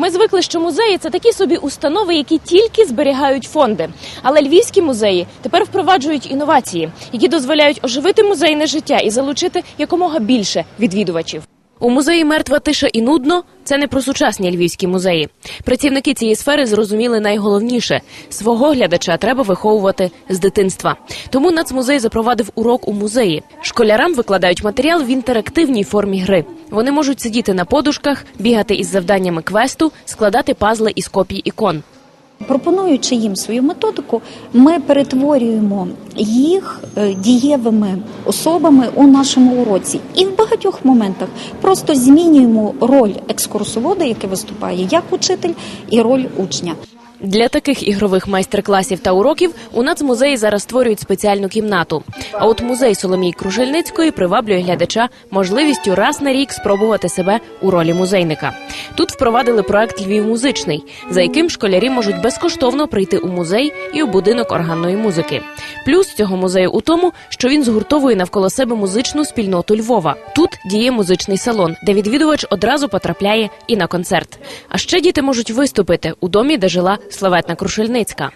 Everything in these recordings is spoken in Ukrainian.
Ми звикли, що музеї це такі собі установи, які тільки зберігають фонди. Але львівські музеї тепер впроваджують інновації, які дозволяють оживити музейне життя і залучити якомога більше відвідувачів. У музеї мертва тиша і нудно це не про сучасні львівські музеї. Працівники цієї сфери зрозуміли найголовніше свого глядача треба виховувати з дитинства. Тому нацмузей запровадив урок у музеї. Школярам викладають матеріал в інтерактивній формі гри. Вони можуть сидіти на подушках, бігати із завданнями квесту, складати пазли із копій ікон. Пропонуючи їм свою методику, ми перетворюємо їх е, дієвими особами у нашому уроці, і в багатьох моментах просто змінюємо роль екскурсовода, який виступає як учитель, і роль учня. Для таких ігрових майстер-класів та уроків у нацмузеї зараз створюють спеціальну кімнату. А от музей Соломії Кружельницької приваблює глядача можливістю раз на рік спробувати себе у ролі музейника. Тут впровадили проект Львів музичний, за яким школярі можуть безкоштовно прийти у музей і у будинок органної музики. Плюс цього музею у тому, що він згуртовує навколо себе музичну спільноту Львова. Тут діє музичний салон, де відвідувач одразу потрапляє і на концерт. А ще діти можуть виступити у домі, де жила славетна Крушельницька.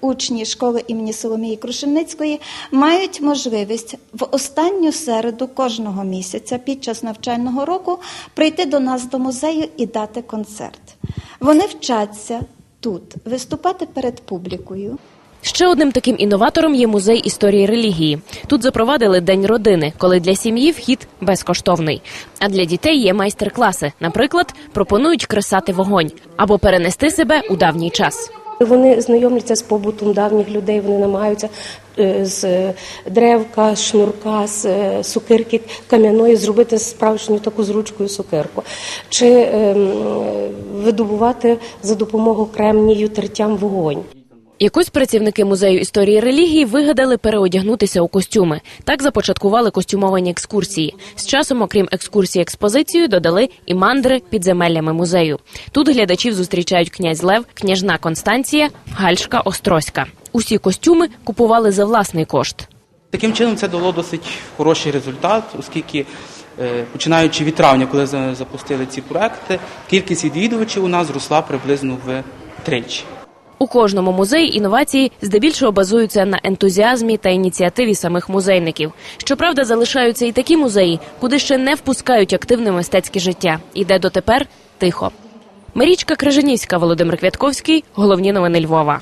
Учні школи імені Соломії Крушельницької мають можливість в останню середу кожного місяця під час навчального року прийти до нас до музею і дати концерт. Вони вчаться тут виступати перед публікою. Ще одним таким інноватором є музей історії релігії. Тут запровадили день родини, коли для сім'ї вхід безкоштовний. А для дітей є майстер-класи. Наприклад, пропонують кресати вогонь або перенести себе у давній час. Вони знайомляться з побутом давніх людей. Вони намагаються е, з древка, шнурка, з е, сукирки кам'яної зробити справжню таку з ручкою сукирку, чи ем, видобувати за допомогою кремнію тертям вогонь. Якось працівники музею історії релігії вигадали переодягнутися у костюми. Так започаткували костюмовані екскурсії. З часом, окрім екскурсії експозицією, додали і мандри підземеллями музею. Тут глядачів зустрічають князь Лев, княжна Констанція, Гальшка Острозька. Усі костюми купували за власний кошт. Таким чином це дало досить хороший результат, оскільки е, починаючи від травня, коли запустили ці проекти, кількість відвідувачів у нас зросла приблизно в тричі. У кожному музеї інновації здебільшого базуються на ентузіазмі та ініціативі самих музейників. Щоправда, залишаються і такі музеї, куди ще не впускають активне мистецьке життя, і де дотепер тихо. Марічка Крижанівська, Володимир Квятковський. Головні новини Львова.